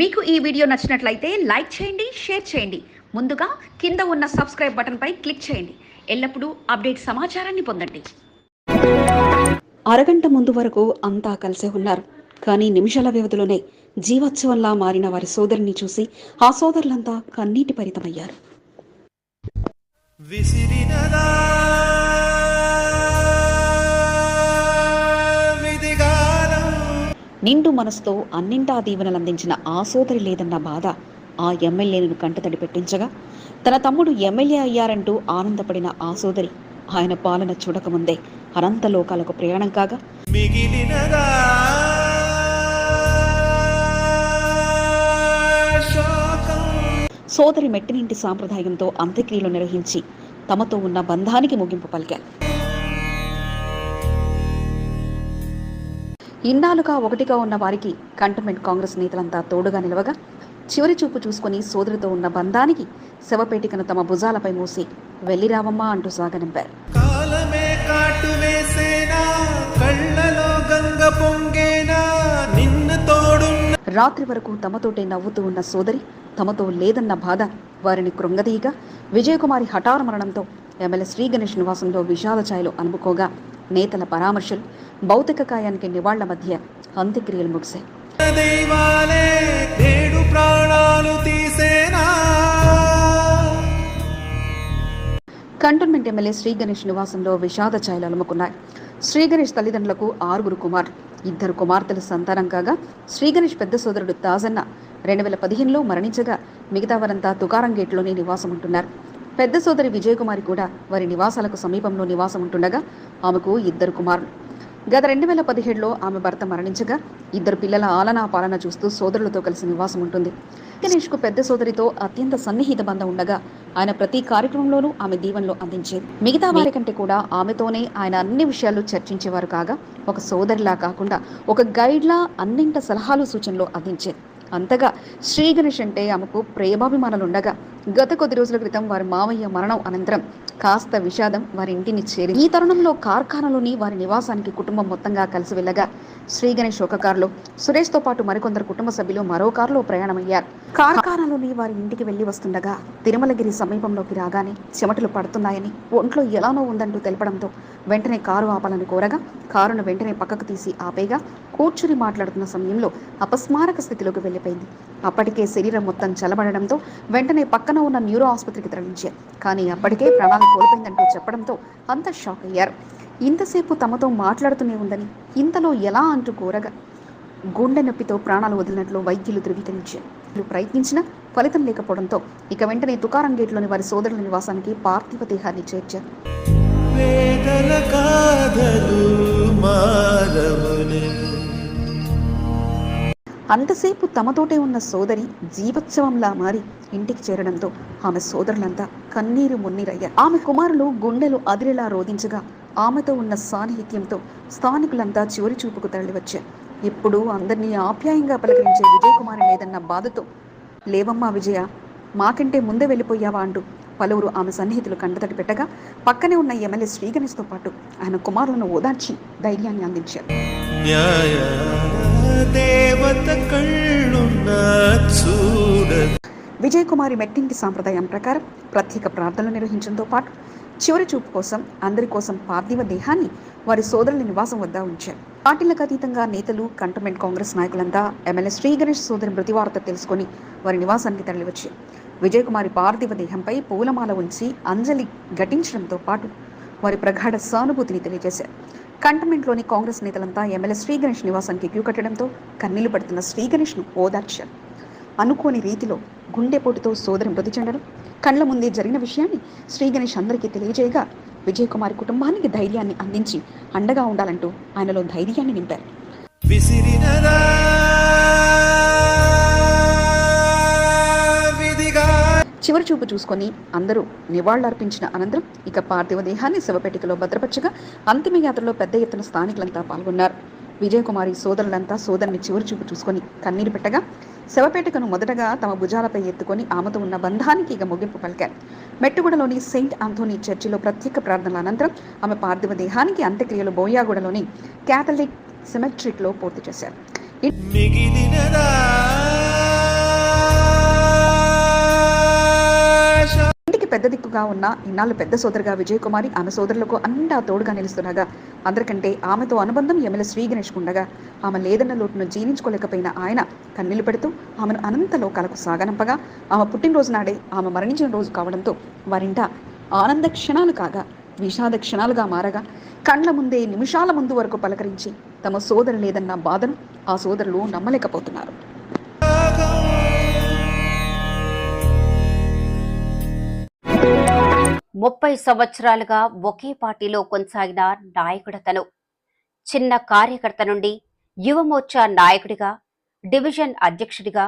మీకు ఈ వీడియో నచ్చినట్లయితే లైక్ చేయండి షేర్ చేయండి. ముందుగా కింద ఉన్న సబ్స్క్రైబ్ బటన్పై క్లిక్ చేయండి. ఎల్లప్పుడూ అప్డేట్ సమాచారాన్ని పొందండి. అరగంట ముందు వరకు అంతా కలిసే ఉన్నారు. కానీ నిమిషాల వ్యవధిలోనే జీవోత్సవంలా మారిన వారి సోదరుని చూసి ఆ సోదరులంతా కన్నీటి పరితమయ్యారు. విసిరినదా? నిండు మనసుతో అన్నింటా దీవెనలందించిన ఆ సోదరి లేదన్న బాధ ఆ ఎమ్మెల్యేను కంటతడి పెట్టించగా తన తమ్ముడు ఎమ్మెల్యే అయ్యారంటూ ఆనందపడిన ఆ సోదరి ఆయన పాలన చూడకముందే అనంత లోకాలకు ప్రయాణం కాగా మిగిలినదా సోదరి మెట్టినింటి సాంప్రదాయంతో అంత్యక్రియలు నిర్వహించి తమతో ఉన్న బంధానికి ముగింపు పలికారు. ఇన్నాళ్ళుగా ఒకటిగా ఉన్న వారికి కంటోన్మెంట్ కాంగ్రెస్ నేతలంతా తోడుగా నిలవగా చివరి చూపు చూసుకుని సోదరితో ఉన్న బంధానికి శవపేటికను తమ భుజాలపై మూసి వెళ్ళిరావమ్మా అంటూ సాగనింపారు. రాత్రి వరకు తమతోటే నవ్వుతూ ఉన్న సోదరి తమతో లేదన్న బాధ వారిని కృంగదీయగా విజయకుమారి హఠార మరణంతో ఎమ్మెల్యే శ్రీ గణేష్ నివాసంలో విషాద ఛాయలు అనుకోగా నేతల పరామర్శలు భౌతిక కాయానికి నివాళ్ళ మధ్య అంత్యక్రియలు ముగిశాయి. కంటోన్మెంట్ ఎమ్మెల్యే శ్రీ గణేష్ నివాసంలో విషాద ఛాయలు అలుముకున్నాయి. శ్రీ గణేష్ తల్లిదండ్రులకు ఆరుగురు కుమార్ ఇద్దరు కుమార్తెల సంతానం కాగా శ్రీ గణేష్ పెద్ద సోదరుడు తాజన్న రెండు వేల పదిహేనులో మరణించగా మిగతా వారంతా తుకారం గేట్లోనే నివాసం ఉంటున్నారు పెద్ద సోదరి విజయకుమారి కూడా వారి నివాసాలకు సమీపంలో నివాసం ఉంటుండగా ఆమెకు ఇద్దరు కుమారులు. గత రెండు వేల పదిహేడులో ఆమె భర్త మరణించగా ఇద్దరు పిల్లల ఆలనా పాలన చూస్తూ సోదరులతో కలిసి నివాసం ఉంటుంది. గణేష్కు పెద్ద సోదరితో అత్యంత సన్నిహిత బంధం ఉండగా ఆయన ప్రతి కార్యక్రమంలోనూ ఆమె దీవెనలు అందించేది. మిగతా వారి కంటే కూడా ఆమెతోనే ఆయన అన్ని విషయాలు చర్చించేవారు కాగా ఒక సోదరిలా కాకుండా ఒక గైడ్లా అన్నింట సలహాలు సూచనలు అందించేది. అంతగా. శ్రీ గణేష్ అంటే ఆమెకు ప్రేమాభిమానాలుండగా. గత కొద్ది రోజుల క్రితం వారి మామయ్య మరణం అనంతరం కాస్త విషాదం వారి ఇంటిని చేరి ఈ తరుణంలో కార్ఖానాలోని వారి నివాసానికి కుటుంబం మొత్తంగా కలిసి వెళ్ళగా శ్రీ గణేష్ ఒక కారులో సురేష్తో పాటు మరికొందరు కుటుంబ సభ్యులు మరో కారులో ప్రయాణమయ్యారు. కార్ఖానాలోని వారి ఇంటికి వెళ్ళి వస్తుండగా తిరుమలగిరి సమీపంలోకి రాగానే చెమటలు పడుతున్నాయని ఒంట్లో ఎలానో ఉందంటూ తెలపడంతో వెంటనే కారు ఆపాలని కోరగా కారును వెంటనే పక్కకు తీసి ఆపేగా కూర్చుని మాట్లాడుతున్న సమయంలో అపస్మారక స్థితిలోకి వెళ్ళిపోయింది అప్పటికే శరీరం మొత్తం చల్లబడడంతో వెంటనే పక్కన ఉన్న న్యూరో ఆసుపత్రికి తరలించారు. కానీ అప్పటికే ప్రాణాలు కోల్పోయిందంటూ చెప్పడంతో అంత షాక్ అయ్యారు. ఇంతసేపు తమతో మాట్లాడుతూనే ఉందని ఇంతలో ఎలా అంటూ కోరగా గుండె నొప్పితో ప్రాణాలు వదిలినట్లు వైద్యులు ధృవీకరించారు. ప్రయత్నించినా ఫలితం లేకపోవడంతో ఇక వెంటనే తుకారం గేట్లోని వారి సోదరుల నివాసానికి పార్థివ దేహాన్ని చేర్చారు. వేదన కాదలు మారమునే అంతసేపు తమతోటే ఉన్న సోదరి జీవోత్సవంలా మారి ఇంటికి చేరడంతో ఆమె సోదరులంతా కన్నీరు మున్నీరయ్యారు. ఆమె కుమారులు గుండెలు అదిరేలా రోధించగా ఆమెతో ఉన్న సాన్నిహిత్యంతో స్థానికులంతా చివరి చూపుకు తరలివచ్చారు. ఇప్పుడు అందరినీ ఆప్యాయంగా పలకరించే విజయకుమారి లేదన్న బాధతో లేవమ్మా విజయ మాకంటే ముందే వెళ్ళిపోయావా అంటూ పలువురు ఆమె సన్నిహితులు కంటతడి పెట్టగా పక్కనే ఉన్న ఎమ్మెల్యే శ్రీగణేష్తో పాటు ఆయన కుమారులను ఓదార్చి ధైర్యాన్ని అందించారు. దేవత కళ్ళున్న చూడ. విజయ్ కుమారి మెట్టింటి సాంప్రదాయం ప్రకారం ప్రత్యేక ప్రార్థనలు నిర్వహించడంతో పాటు చివరి చూపు కోసం అందరి కోసం పార్థివ దేహాన్ని వారి సోదరుల నివాసం వద్ద ఉంచారు. పార్టీలకు అతీతంగా నేతలు కంటోన్మెంట్ కాంగ్రెస్ నాయకులంతా ఎమ్మెల్యే శ్రీ గణేష్ సోదరి మృతివార్త వార్త తెలుసుకొని వారి నివాసానికి తరలివచ్చారు విజయకుమారి పార్థివ దేహంపై పూలమాల ఉంచి అంజలి ఘటించడంతో పాటు వారి ప్రగాఢ సానుభూతిని తెలియజేశారు. కంటోన్మెంట్లోని కాంగ్రెస్ నేతలంతా ఎమ్మెల్యే శ్రీ గణేష్ నివాసానికి క్యూ కట్టడంతో కన్నీళ్ళు పడుతున్న శ్రీగణేష్ను ఓదార్చారు. అనుకోని రీతిలో గుండెపోటుతో సోదరి మృతి చెందడం కళ్ళ ముందే జరిగిన విషయాన్ని శ్రీగణేష్ అందరికీ తెలియజేయగా విజయకుమారి కుటుంబానికి ధైర్యాన్ని అందించి అండగా ఉండాలంటూ ఆయనలో ధైర్యాన్ని నింపారు. చివరి చూపు చూసుకొని అందరూ నివాళులర్పించిన అనంతరం ఇక పార్థివ దేహాన్ని శవపేటికలో భద్రపరచగా అంతిమ యాత్రలో పెద్ద ఎత్తున స్థానికులంతా పాల్గొన్నారు. విజయకుమారి సోదరులంతా సోదరుని చివరి చూపు చూసుకొని కన్నీరు పెట్టగా శవపేటకను మొదటగా తమ భుజాలపై ఎత్తుకొని ఆమెతో ఉన్న బంధానికి ఇక ముగింపు పలికారు. మెట్టుగూడలోని సెయింట్ ఆంథోనీ చర్చిలో ప్రత్యేక ప్రార్థనల అనంతరం ఆమె పార్థివ దేహానికి అంత్యక్రియలు బోయాగూడలోని క్యాథలిక్ సిమెట్రిక్లో పూర్తి చేశారు. మిగిలినదా పెద్ద దిక్కుగా ఉన్న ఇన్నాళ్ళు పెద్ద సోదరుగా విజయకుమారి ఆమె సోదరులకు అండా తోడుగా నిలుస్తుండగా అందరికంటే ఆమెతో అనుబంధం ఎమ్మెల్యే శ్రీ గణేష్ ఉండగా ఆమె లేదన్న లోటును జీర్ణించుకోలేకపోయిన ఆయన కన్నీళ్ళు పెడుతూ ఆమెను అనంత లోకాలకు సాగనంపగా ఆమె పుట్టినరోజు నాడే ఆమె మరణించిన రోజు కావడంతో వారింట ఆనంద క్షణాలు కాగా విషాద క్షణాలుగా మారగా కళ్ళ ముందే నిమిషాల ముందు వరకు పలకరించి తమ సోదరు లేదన్న బాధను ఆ సోదరులు నమ్మలేకపోతున్నారు. ముప్పై సంవత్సరాలుగా ఒకే పార్టీలో కొనసాగిన నాయకుడతను. చిన్న కార్యకర్త నుండి యువమోర్చా నాయకుడిగా డివిజన్ అధ్యక్షుడిగా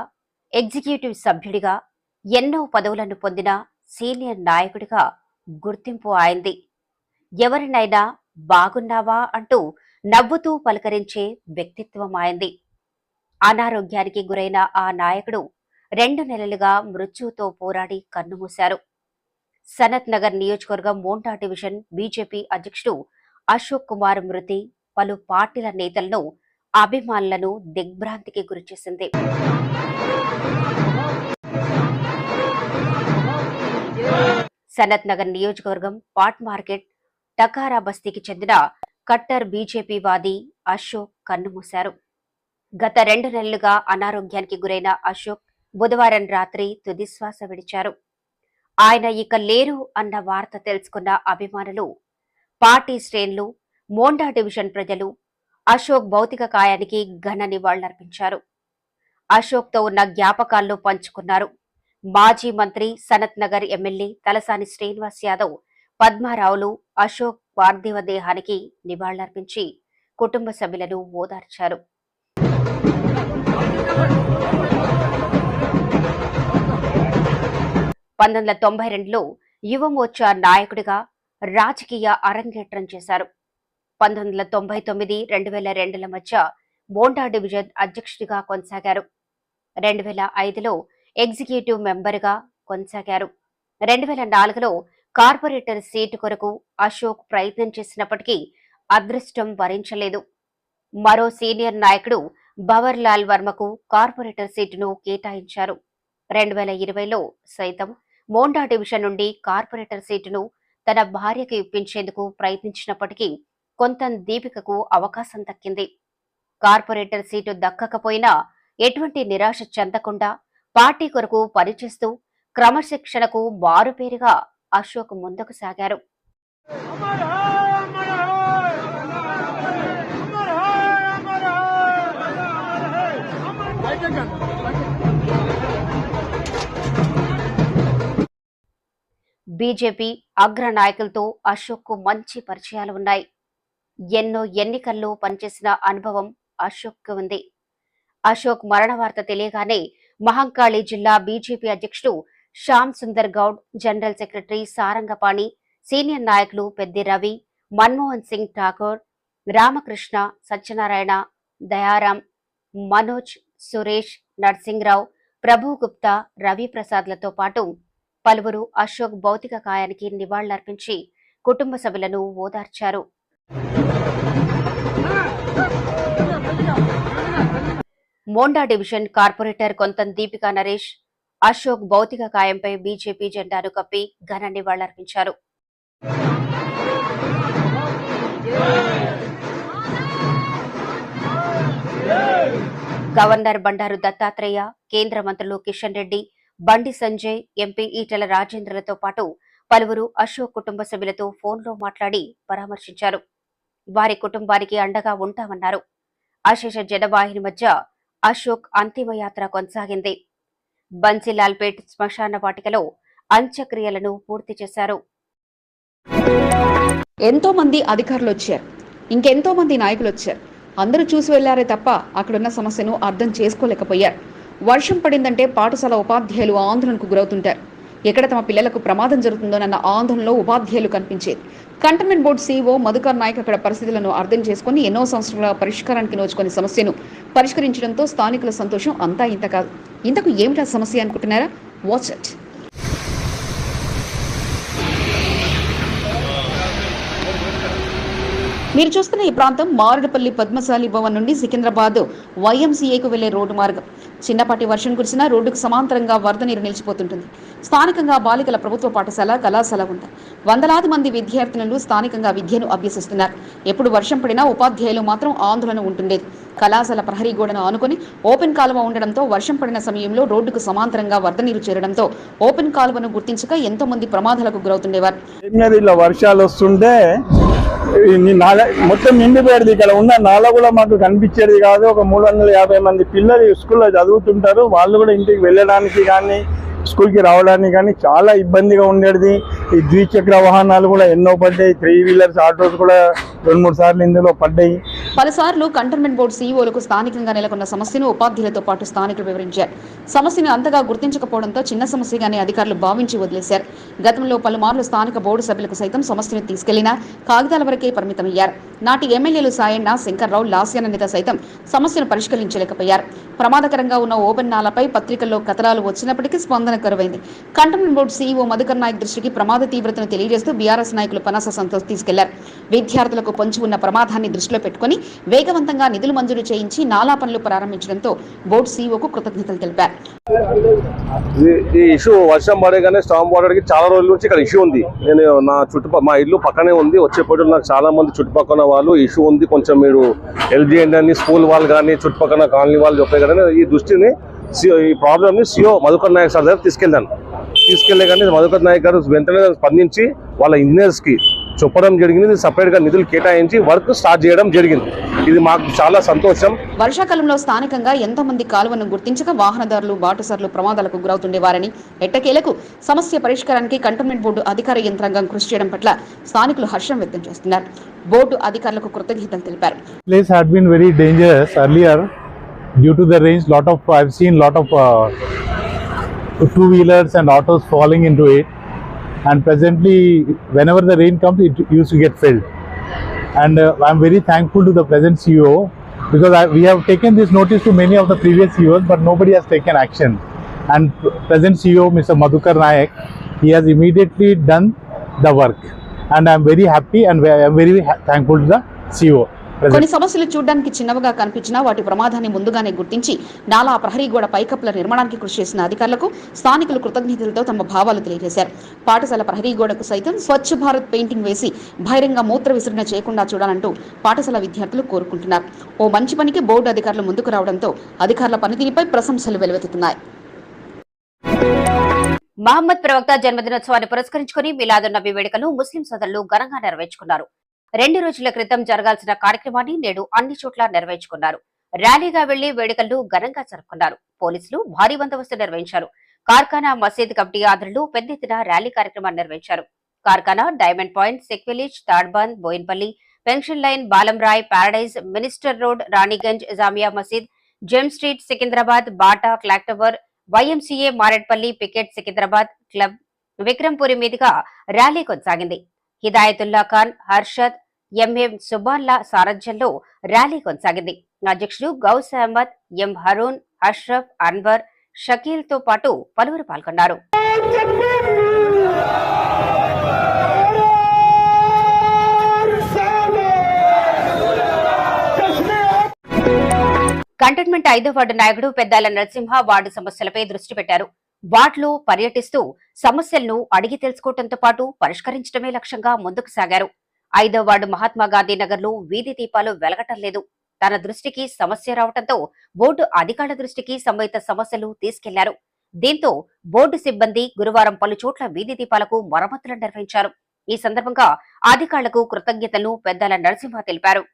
ఎగ్జిక్యూటివ్ సభ్యుడిగా ఎన్నో పదవులను పొందిన సీనియర్ నాయకుడిగా గుర్తింపు ఆయింది. ఎవరినైనా బాగున్నావా అంటూ నవ్వుతూ పలకరించే వ్యక్తిత్వం అయింది అనారోగ్యానికి గురైన ఆ నాయకుడు రెండు నెలలుగా మృత్యుతో పోరాడి కన్నుమూశారు. సనత్ నగర్ నియోజకవర్గం మోంటా డివిజన్ బీజేపీ అధ్యక్షుడు అశోక్ కుమార్ మృతి పలు పార్టీల నేతలను అభిమానులను దిగ్భ్రాంతికి గురిచేసింది. సనత్ నగర్ నియోజకవర్గం పాట్ మార్కెట్ టకారా బస్తీకి చెందిన కట్టర్ బీజేపీ వాది అశోక్ కన్నుమూశారు. గత రెండు నెలలుగా అనారోగ్యానికి గురైన అశోక్ బుధవారం రాత్రి తుదిశ్వాస విడిచారు. ఆయన ఇక లేరు అన్న వార్త తెలుసుకున్న అభిమానులు పార్టీ శ్రేణులు మోండా డివిజన్ ప్రజలు అశోక్ భౌతిక కాయానికి ఘన నివాళులర్పించారు. అశోక్తో ఉన్న జ్ఞాపకాలను పంచుకున్నారు. మాజీ మంత్రి సనత్ నగర్ ఎమ్మెల్యే తలసాని శ్రీనివాస్ యాదవ్ పద్మారావులు అశోక్ పార్థివ దేహానికి నివాళులర్పించి కుటుంబ సభ్యులను ఓదార్చారు. పంతొమ్మిది వందల తొంభై రెండులో యువమోర్చా నాయకుడిగా రాజకీయ అరంగేట్రం చేశారు. పంతొమ్మిది వందల తొంభై తొమ్మిది రెండు వేల రెండుల మధ్య బోండా డివిజన్ అధ్యక్షుడిగా కొనసాగారు. రెండు వేల ఐదులో ఎగ్జిక్యూటివ్ మెంబర్గా కొనసాగారు. రెండు వేల నాలుగులో కార్పొరేటర్ సీటు కొరకు అశోక్ ప్రయత్నం చేసినప్పటికీ అదృష్టం వరించలేదు. మరో సీనియర్ నాయకుడు భవర్ లాల్ వర్మకు కార్పొరేటర్ సీటును కేటాయించారు. రెండు వేల ఇరవైలో సైతం మోండా డివిజన్ నుండి కార్పొరేటర్ సీటును తన భార్యకు ఇప్పించేందుకు ప్రయత్నించినప్పటికీ కొంత దీపికకు అవకాశం దక్కింది. కార్పొరేటర్ సీటు దక్కకపోయినా ఎటువంటి నిరాశ చెందకుండా పార్టీ కొరకు పనిచేస్తూ క్రమశిక్షణకు మారుపేరుగా అశోక్ ముందుకు సాగారు. బీజేపీ అగ్ర నాయకులతో అశోక్కు మంచి పరిచయాలు ఉన్నాయి ఎన్నో ఎన్నికల్లో పనిచేసిన అనుభవం అశోక్కు ఉంది. అశోక్ మరణ వార్త తెలియగానే మహంకాళి జిల్లా బీజేపీ అధ్యక్షుడు Shyam Sundar Goud general secretary Sarangapani senior నాయకులు పెద్ది రవి మన్మోహన్ సింగ్ ఠాకూర్ రామకృష్ణ సత్యనారాయణ దయారాం మనోజ్ సురేష్ నర్సింగ్రావు ప్రభు గుప్తా రవి ప్రసాద్లతో పాటు పలువురు అశోక్ భౌతిక కాయానికి నివాళులర్పించి కుటుంబ సభ్యులను ఓదార్చారు. మోండా డివిజన్ కార్పొరేటర్ కొంతం దీపికా నరేష్ అశోక్ భౌతిక కాయంపై బీజేపీ జెండాను కప్పి ఘన నివాళులర్పించారు. గవర్నర్ బండారు దత్తాత్రేయ కేంద్ర మంత్రులు కిషన్ రెడ్డి బండి సంజయ్ ఎంపీ ఈటెల రాజేంద్రలతో పాటు పలువురు అశోక్ కుటుంబ సభ్యులతో ఫోన్లో మాట్లాడి పరామర్శించారు. వారి కుటుంబానికి అండగా ఉంటామన్నారు. అశేష జనవాహిని మధ్య అశోక్ అంతిమయాత్ర కొనసాగింది. బన్సీలాల్పేట్ శ్మశాన వాటికలో అంత్యక్రియలను పూర్తి చేశారు. ఎంతో మంది అధికారులు వచ్చారు. ఇంకెంతో మంది నాయకులు వచ్చారు. అందరూ చూసి వెళ్ళారే తప్ప అక్కడున్న సమస్యను అర్థం చేసుకోలేకపోయారు. వర్షం పడిందంటే పాఠశాల ఉపాధ్యాయులు ఆందోళనకు గురవుతుంటారు. ఎక్కడ తమ పిల్లలకు ప్రమాదం జరుగుతుందోనన్న ఆందోళనలో ఉపాధ్యాయులు కనిపించేది. Cantonment board CEO Madhukar Naik అక్కడ పరిస్థితులను అర్థం చేసుకుని ఎన్నో సంవత్సరాల పరిష్కారానికి నోచుకుని సమస్యను పరిష్కరించడంతో స్థానికుల సంతోషం అంతా ఇంత కాదు. ఇంతకు ఏమిటా సమస్య అనుకుంటున్నారా? వాచ్ మీరు చూస్తున్న ఈ ప్రాంతం మారుడుపల్లి పద్మశాలి భవన్ నుండి సికింద్రాబాద్ వైఎంసీఏకు వెళ్ళే రోడ్డు మార్గం. చిన్నపాటి వర్షం కురిసిన రోడ్డుకు సమాంతరంగా వరద నీరు నిలిచిపోతుంటుంది. స్థానికంగా బాలికల ప్రభుత్వ పాఠశాల కళాశాల ఉంటాయి వందలాది మంది విద్యార్థినులు స్థానికంగా విద్యను అభ్యసిస్తున్నారు. ఎప్పుడు వర్షం పడినా ఉపాధ్యాయులు మాత్రం ఆందోళన ఉంటుండేది. కళాశాల ప్రహరీ గోడను ఆనుకొని ఓపెన్ కాలువ ఉండడంతో వర్షం పడిన సమయంలో రోడ్డుకు సమాంతరంగా వరద నీరు చేరడంతో ఓపెన్ కాలువను గుర్తించక ఎంతో మంది ప్రమాదాలకు గురవుతుండేవారు. వర్షాలు వస్తుంటే నాల మొత్తం నిండిపోయేది ఇక్కడ ఉన్న నాల కూడా మాకు కనిపించేది కాదు. ఒక మూడు వందల యాభై మంది పిల్లలు స్కూల్లో చదువుతుంటారు. వాళ్ళు కూడా ఇంటికి వెళ్ళడానికి కానీ స్కూల్కి రావడానికి కానీ చాలా ఇబ్బందిగా ఉండేది. ఈ ద్విచక్ర వాహనాలు కూడా ఎన్నో పడ్డాయి. త్రీ వీలర్స్ ఆటోస్ కూడా రెండు మూడు సార్లు ఇందులో పడ్డాయి. పలుసార్లు కంటోన్మెంట్ బోర్డు సీఈఓలకు స్థానికంగా నెలకొన్న సమస్యను ఉపాధ్యాయులతో పాటు స్థానికులు వివరించారు. సమస్యను అంతగా గుర్తించకపోవడంతో చిన్న సమస్యగానే అధికారులు భావించి వదిలేశారు. గతంలో పలుమార్లు స్థానిక బోర్డు సభ్యులకు సైతం సమస్యను తీసుకెళ్ళినా కాగితాల వరకే పరిమితమయ్యారు. నాటి ఎమ్మెల్యేలు సాయన్న శంకర్రావు లాస్యాన నేత సైతం సమస్యను పరిష్కరించలేకపోయారు. ప్రమాదకరంగా ఉన్న ఓపెన్ నాలపై పత్రికల్లో కథనాలు వచ్చినప్పటికీ స్పందన కరువైంది. Cantonment board CEO Madhukar Naik దృష్టికి ప్రమాద తీవ్రతను తెలియజేస్తూ బీఆర్ఎస్ నాయకులు పనస సంతోష్ తీసుకెళ్ళారు. విద్యార్థులకు పొంచి ఉన్న ప్రమాదాన్ని దృష్టిలో పెట్టుకుని వేగవంతంగా నిధులు మంజూరు చేయించి నాలా పనులు ప్రారంభించడంతో బోర్డు సీఓకు కృతజ్ఞతలు తెలిపారు. ఈ- ఇష్యూ వర్షం పడేగానే స్టామ్ వాటర్ చాలా రోజుల నుంచి ఇక్కడ ఇష్యూ ఉంది. నేను నా చుట్టుపక్కల మా ఇల్లు పక్కనే ఉంది. వచ్చేప్పుడు నాకు చాలా మంది చుట్టుపక్కల వాళ్ళు ఇష్యూ ఉంది. కొంచెం మీరు హెల్ప్ చేయండి అని స్కూల్ వాళ్ళు కానీ చుట్టుపక్కల కాలనీ వాళ్ళు చెప్పే కదా ఈ దృష్టిని CO ఈ ప్రాబ్లమ్ని సిఓ మధుకర్ నాయక్ సార్ దగ్గర తీసుకెళ్ళాను. తీసుకెళ్ళే కానీ మధుకర్ నాయక్ గారు వెంటనే స్పందించి వాళ్ళ ఇంజనీర్స్కి చెప్పడం జరిగింది సపరేట్గా నిధులు కేటాయించి వర్క్ స్టార్ట్ చేయడం జరిగింది. ఇది మాకు చాలా సంతోషం. వర్షాకాలంలో స్థానికంగా ఎంతో మంది కాలువను గుర్తించక వాహనదారులు బాటసార్లు ప్రమాదాలకు గురవుతుండేవారని ఎట్టకేలకు సమస్య పరిష్కారానికి కంటోన్మెంట్ బోర్డు అధికార యంత్రాంగం కృషి చేయడం పట్ల స్థానికులు హర్షం వ్యక్తం చేస్తున్నారు. బోర్డు అధికారులకు కృతజ్ఞతలు తెలిపారు. Place had been very dangerous earlier due to the rains lot of i've seen lot of uh, two wheelers and autos falling into it. And presently whenever the rain comes it used to get filled. And uh, i'm very thankful to the present ceo because I, we have taken this notice to many of the previous ceos but nobody has taken action. And present ceo mr madhukar nayak he has immediately done the work. And i'm very happy and i'm very thankful to the ceo. కొన్ని సమస్యలు చూడడానికి చిన్నవిగా కనిపించినా వాటి ప్రమాదాన్ని ముందుగానే గుర్తించి నాలా ప్రహరీ గోడ పైకప్పుల నిర్మాణానికి కృషి చేసిన అధికారులకు స్థానికులు కృతజ్ఞతలతో తమ భావాలు తెలియజేశారు. పాఠశాల ప్రహరీ గోడకు సైతం స్వచ్ఛ భారత్ పెయింటింగ్ వేసి బహిరంగ మూత్ర విసరణ చేయకుండా చూడాలంటూ పాఠశాల విద్యార్థులు కోరుకుంటున్నారు. ఓ మంచి పనికి బోర్డు అధికారులు ముందుకు రావడంతో అధికారుల పనితీరుపై ప్రశంసలు వెలువెత్తుతున్నాయి. మహమ్మద్ ప్రవక్త జన్మదినోత్సవాన్ని పురస్కరించుకుని మిలాదున్నబి వేడుకలు ముస్లిం సోదరులు ఘనంగా నెరవేర్చుకున్నారు. రెండు రోజుల క్రితం జరగాల్సిన కార్యక్రమాన్ని నేడు అన్ని చోట్ల నెరవేర్చుకున్నారు. ర్యాలీగా వెళ్ళి వేడుకలను ఘనంగా జరుపుకున్నారు. పోలీసులు భారీ బందోబస్తు నిర్వహించారు. కార్ఖానా మసీద్ కమిటీ ఆధ్వర్యంలో పెద్ద ఎత్తున ర్యాలీ కార్యక్రమాన్ని నిర్వహించారు. Karkhana diamond point సెక్విలిజ్ Tadbund Bowenpally pension line Balamrai Paradise minister road Ranigunj Jamia Masjid James street Secunderabad Bata clock tower YMCA Marredpally Picket Secunderabad club Vikrampuri మీదుగా ర్యాలీ కొనసాగింది. హిదాయతుల్లా ఖాన్ హర్షద్ ఎంఎం సుబాల్లా సారథ్యంలో ర్యాలీ కొనసాగింది. అధ్యక్షుడు గౌస్ అహ్మద్ ఎం హరూన్ అష్రఫ్ అన్వర్ షకీల్తో పాటు పలువురు పాల్గొన్నారు. కంటైన్మెంట్ ఐదో వార్డు నాయకుడు పెద్దాల నరసింహ వార్డు సమస్యలపై దృష్టి పెట్టారు. వార్డులో పర్యటిస్తూ సమస్యలను అడిగి తెలుసుకోవడంతో పాటు పరిష్కరించడమే లక్ష్యంగా ముందుకు సాగారు. ఐదో వార్డు మహాత్మా గాంధీ నగర్లో వీధి దీపాలు వెలగటం లేదు. తన దృష్టికి సమస్య రావడంతో బోర్డు అధికారుల దృష్టికి సంబంధిత సమస్యలు తీసుకెళ్ళారు. దీంతో బోర్డు సిబ్బంది గురువారం పలు చోట్ల వీధి దీపాలకు మరమ్మతులు నిర్వహించారు. ఈ సందర్భంగా అధికారులకు కృతజ్ఞతలు పెద్దల నరసింహ తెలిపారు.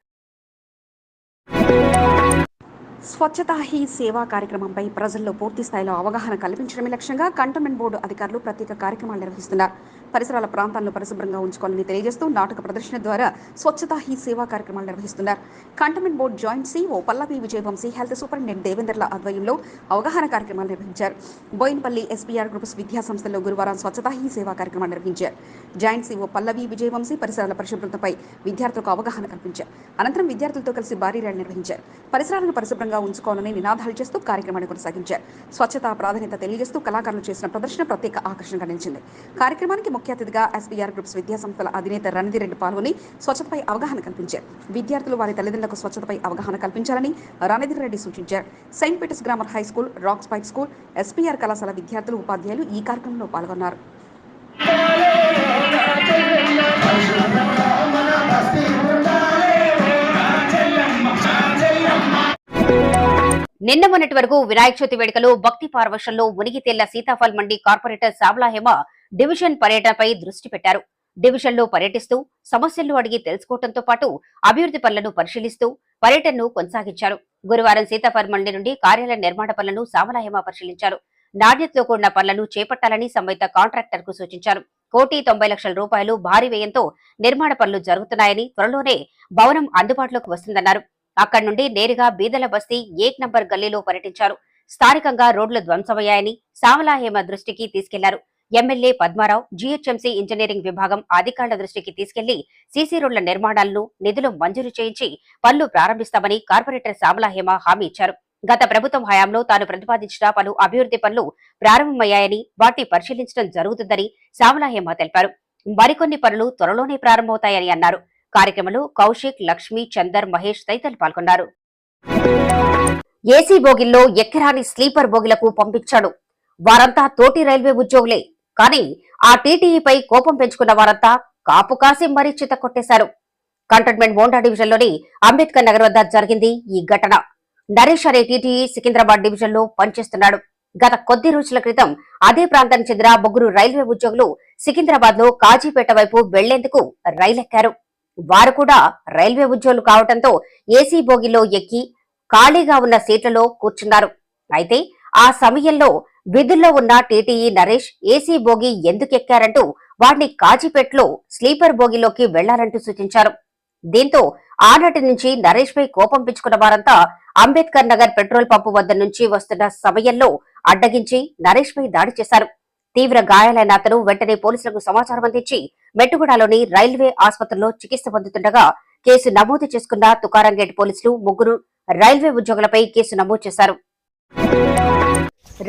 స్వచ్ఛతా హీ సేవా కార్యక్రమంపై ప్రజల్లో పూర్తి స్థాయిలో అవగాహన కల్పించడమే లక్ష్యంగా కంటోన్మెంట్ బోర్డు అధికారులు ప్రత్యేక కార్యక్రమాలు నిర్వహిస్తున్నారు. పరిసరాల ప్రాంతాలను పరిశుభ్రంగా ఉంచుకోవాలని తెలియజేస్తూ నాటక ప్రదర్శన ద్వారా స్వచ్ఛతా హీ సేవా కార్యక్రమాలు నిర్వహిస్తున్నారు. Cantonment board joint CO Pallavi Vijayavamsi health superintendent దేవేందర్ల ఆధ్వర్యంలో అవగాహన కార్యక్రమాలు నిర్వహించారు. బోయిన్పల్లి ఎస్బీఆర్ గ్రూప్స్ విద్యా సంస్థల్లో గురువారం స్వచ్ఛతా హీ సేవా కార్యక్రమాలు నిర్వహించారు. జాయింట్ సీఓ పల్లవి విజయవంశీ పరిసరాల పరిశుభ్రతపై విద్యార్థులకు అవగాహన కల్పించారు. అనంతరం విద్యార్థులతో కలిసి భారీ ర్యాలీ నిర్వహించారు. పరిసరాలను పరిశుభ్రంగా పరిశుభ్రంగా ఉంచుకోవాలని నినాదాలు చేస్తూ కార్యక్రమాన్ని కొనసాగించారు. స్వచ్ఛత ప్రాధాన్యత తెలియజేస్తూ కళాకారులు చేసిన ప్రదర్శన ప్రత్యేక ఆకర్షణగా నిలిచింది. కార్యక్రమానికి ముఖ్య అతిథిగా ఎస్బీఆర్ గ్రూప్స్ విద్యా సంస్థల అధినేత రణధీర్ రెడ్డి పాల్గొని స్వచ్ఛతపై అవగాహన కల్పించారు. విద్యార్థులు వారి తల్లిదండ్రులకు స్వచ్ఛతపై అవగాహన కల్పించాలని రణధీర్ రెడ్డి సూచించారు. Saint Peter's grammar high school rocks spike school SPR కళాశాల విద్యార్థులు ఉపాధ్యాయులు ఈ కార్యక్రమంలో పాల్గొన్నారు. నిన్న మొన్నటి వరకు వినాయక చవితి వేడుకలు భక్తి పార్వశంలో మునిగి తేళ్ళ సీతాఫల్ మండి కార్పొరేటర్ శ్యామలా డివిజన్ పర్యటనపై దృష్టి పెట్టారు. డివిజన్లో పర్యటిస్తూ సమస్యలు అడిగి తెలుసుకోవడంతో పాటు అభివృద్ధి పనులను పరిశీలిస్తూ పర్యటనను కొనసాగించారు. గురువారం సీతాఫల్ మండి నుండి కార్యాలయ నిర్మాణ పనులను శ్యామలా హేమ పరిశీలించారు. నాణ్యతతో కూడిన పనులను చేపట్టాలని సంబంధిత కాంట్రాక్టర్కు సూచించారు. కోటి తొంభై లక్షల రూపాయలు భారీ వ్యయంతో నిర్మాణ పనులు జరుగుతున్నాయని త్వరలోనే భవనం అందుబాటులోకి వస్తుందన్నారు. అక్కడి నుండి నేరుగా బీదల బస్తీ ఏక్ నంబర్ గల్లీలో పర్యటించారు. స్థానికంగా రోడ్లు ధ్వంసమయ్యాయని సామలా హేమ దృష్టికి తీసుకెళ్ళారు. ఎమ్మెల్యే పద్మారావు జీహెచ్ఎంసీ ఇంజనీరింగ్ విభాగం అధికారుల దృష్టికి తీసుకెళ్ళి సీసీ రోడ్ల నిర్మాణాలను నిధులు మంజూరు చేయించి పనులు ప్రారంభిస్తామని కార్పొరేటర్ సామలా హేమ హామీ ఇచ్చారు. గత ప్రభుత్వం హయాంలో తాను ప్రతిపాదించిన పలు అభివృద్ధి పనులు ప్రారంభమయ్యాయని వాటిని పరిశీలించడం జరుగుతుందని సామలా హేమ తెలిపారు. మరికొన్ని పనులు త్వరలోనే ప్రారంభమవుతాయని అన్నారు. కార్యక్రమంలో కౌశిక్ లక్ష్మి చందర్ మహేష్ తదితరులు పాల్గొన్నారు. ఏసీ బోగిల్లో ఎక్కరాని స్లీపర్ బోగిలకు పంపించాడు. వారంతా తోటి రైల్వే ఉద్యోగులే. కానీ ఆ టీటీఈపై కోపం పెంచుకున్న వారంతా కాపు కాసి మరీ చిత కొట్టేశారు. కంటోన్మెంట్ మోండా డివిజన్లోని అంబేద్కర్ నగర్ వద్ద జరిగింది ఈ ఘటన. నరేష్ అనే టీటీఈ సికింద్రాబాద్ డివిజన్లో పనిచేస్తున్నాడు. గత కొద్ది రోజుల క్రితం అదే ప్రాంతానికి చెందిన ముగ్గురు రైల్వే ఉద్యోగులు సికింద్రాబాద్లో కాజీపేట వైపు వెళ్ళేందుకు రైలెక్కారు. వారు కూడా రైల్వే ఉద్యోగులు కావడంతో ఏసీ బోగిలో ఎక్కి ఖాళీగా ఉన్న సీట్లలో కూర్చున్నారు. అయితే ఆ సమయంలో విధుల్లో ఉన్న టీటీఈ నరేష్ ఏసీ బోగి ఎందుకు ఎక్కారంటూ వారిని కాజీపేటలో స్లీపర్ బోగిలోకి వెళ్ళాలంటూ సూచించారు. దీంతో ఆనాటి నుంచి నరేష్ పై కోపం పెంచుకున్న వారంతా అంబేద్కర్ నగర్ పెట్రోల్ పంపు వద్ద నుంచి వస్తున్న సమయంలో అడ్డగించి నరేష్ పై దాడి చేశారు. తీవ్ర గాయాలైన అతను వెంటనే పోలీసులకు సమాచారం అందించి మెట్టుగూడలోని రైల్వే ఆసుపత్రిలో చికిత్స పొందుతుండగా కేసు నమోదు చేసుకున్న తుకారంగేట్ పోలీసులు ముగ్గురు రైల్వే ఉద్యోగులపై కేసు నమోదు చేశారు.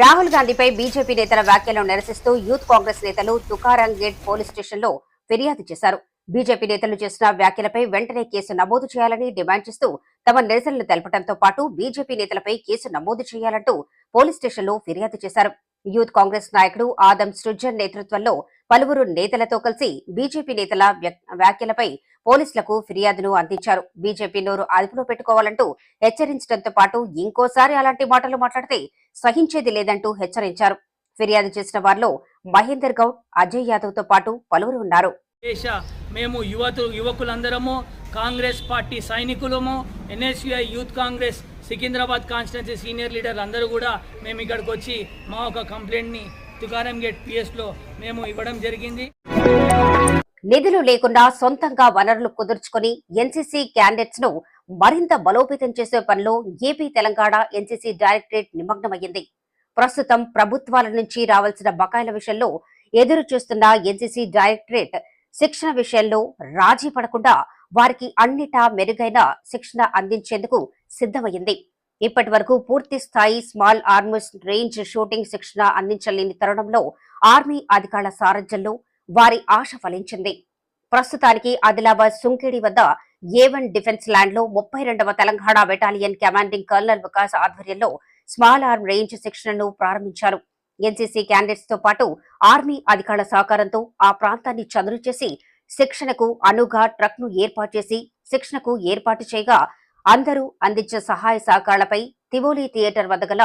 రాహుల్ గాంధీపై బీజేపీ నేతల వ్యాఖ్యలను నిరసిస్తూ యూత్ కాంగ్రెస్ నేతలు తుకారంగేట్ పోలీస్ పోలీస్ స్టేషన్లో ఫిర్యాదు చేశారు. బీజేపీ నేతలు చేసిన వ్యాఖ్యలపై వెంటనే కేసు నమోదు చేయాలని డిమాండ్ చేస్తూ తమ నిరసనలు తెలపడంతో పాటు బీజేపీ నేతలపై కేసు నమోదు చేయాలంటూ పోలీస్ స్టేషన్లో ఫిర్యాదు చేశారు. యూత్ కాంగ్రెస్ నాయకుడు ఆదం సృజన్ నేతృత్వంలో పలువురు నేతలతో కలిసి బీజేపీ నేతల వ్యాఖ్యలపై పోలీసులకు ఫిర్యాదును అందించారు. బీజేపీ నోరు అదుపులో పెట్టుకోవాలంటూ హెచ్చరించడంతో పాటు ఇంకోసారి అలాంటి మాటలు మాట్లాడితే సహించేది లేదంటూ హెచ్చరించారు. ఫిర్యాదు చేసిన వారిలో మహేందర్ గౌడ్ అజయ్ యాదవ్తో పాటు పలువురు ఉన్నారు. మేము యువతు యువకులందరము Congress party సైనికులము NSUI youth Congress Secunderabad constituency senior లీడర్లు అందరూ కూడా మేము ఇక్కడికి వచ్చి మా ఒక కంప్లైంట్ని తుకారం గేట్ పిఎస్లో మేము ఇవ్వడం జరిగింది. నిధులు లేకుండా సొంతంగా వనరులు కుదుర్చుకొని ఎన్సీసీ క్యాండిడేట్స్ను మరింత బలోపేతం చేసే పనిలో ఏపీ తెలంగాణ ఎన్సీసీ డైరెక్టరేట్ నిమగ్నమయ్యింది. ప్రస్తుతం ప్రభుత్వాల నుంచి రావాల్సిన బకాయిల విషయంలో ఎదురు చూస్తున్న ఎన్సీసీ డైరెక్టరేట్ శిక్షణ విషయంలో రాజీ పడకుండా వారికి అన్నిటా మెరుగైన శిక్షణ అందించేందుకు సిద్ధమైంది. ఇప్పటి వరకు పూర్తి స్థాయి స్మాల్ ఆర్మర్స్ రేంజ్ షూటింగ్ శిక్షణ అందించలేని తరుణంలో ఆర్మీ అధికారుల సారథ్యంలో వారి ఆశ ఫలించింది. ప్రస్తుతానికి ఆదిలాబాద్ సుంకేడి వద్ద ఏ వన్ డిఫెన్స్ ల్యాండ్లో ముప్పై రెండవ Telangana battalion commanding colonel Vikas ఆధ్వర్యంలో స్మాల్ ఆర్మ్ రేంజ్ శిక్షణను ప్రారంభించారు. ఎన్సీసీ క్యాండిడేట్స్తో పాటు ఆర్మీ అధికారుల సహకారంతో ఆ ప్రాంతాన్ని చదును చేసి శిక్షణకు అనుగా ట్రక్ను ఏర్పాటు చేసి శిక్షణకు ఏర్పాటు చేయగా అందరూ అందించిన సహాయ సహకారాలపై తివోలి థియేటర్ వద్ద గల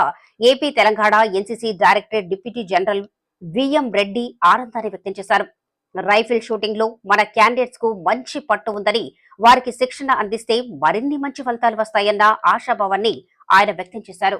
AP Telangana NCC directorate deputy general VM Reddy ఆనందాన్ని వ్యక్తం చేశారు. రైఫిల్ షూటింగ్లో మన క్యాండిడేట్స్కు మంచి పట్టు ఉందని వారికి శిక్షణ అందిస్తే మరిన్ని మంచి ఫలితాలు వస్తాయన్న ఆశాభావాన్ని ఆయన వ్యక్తం చేశారు.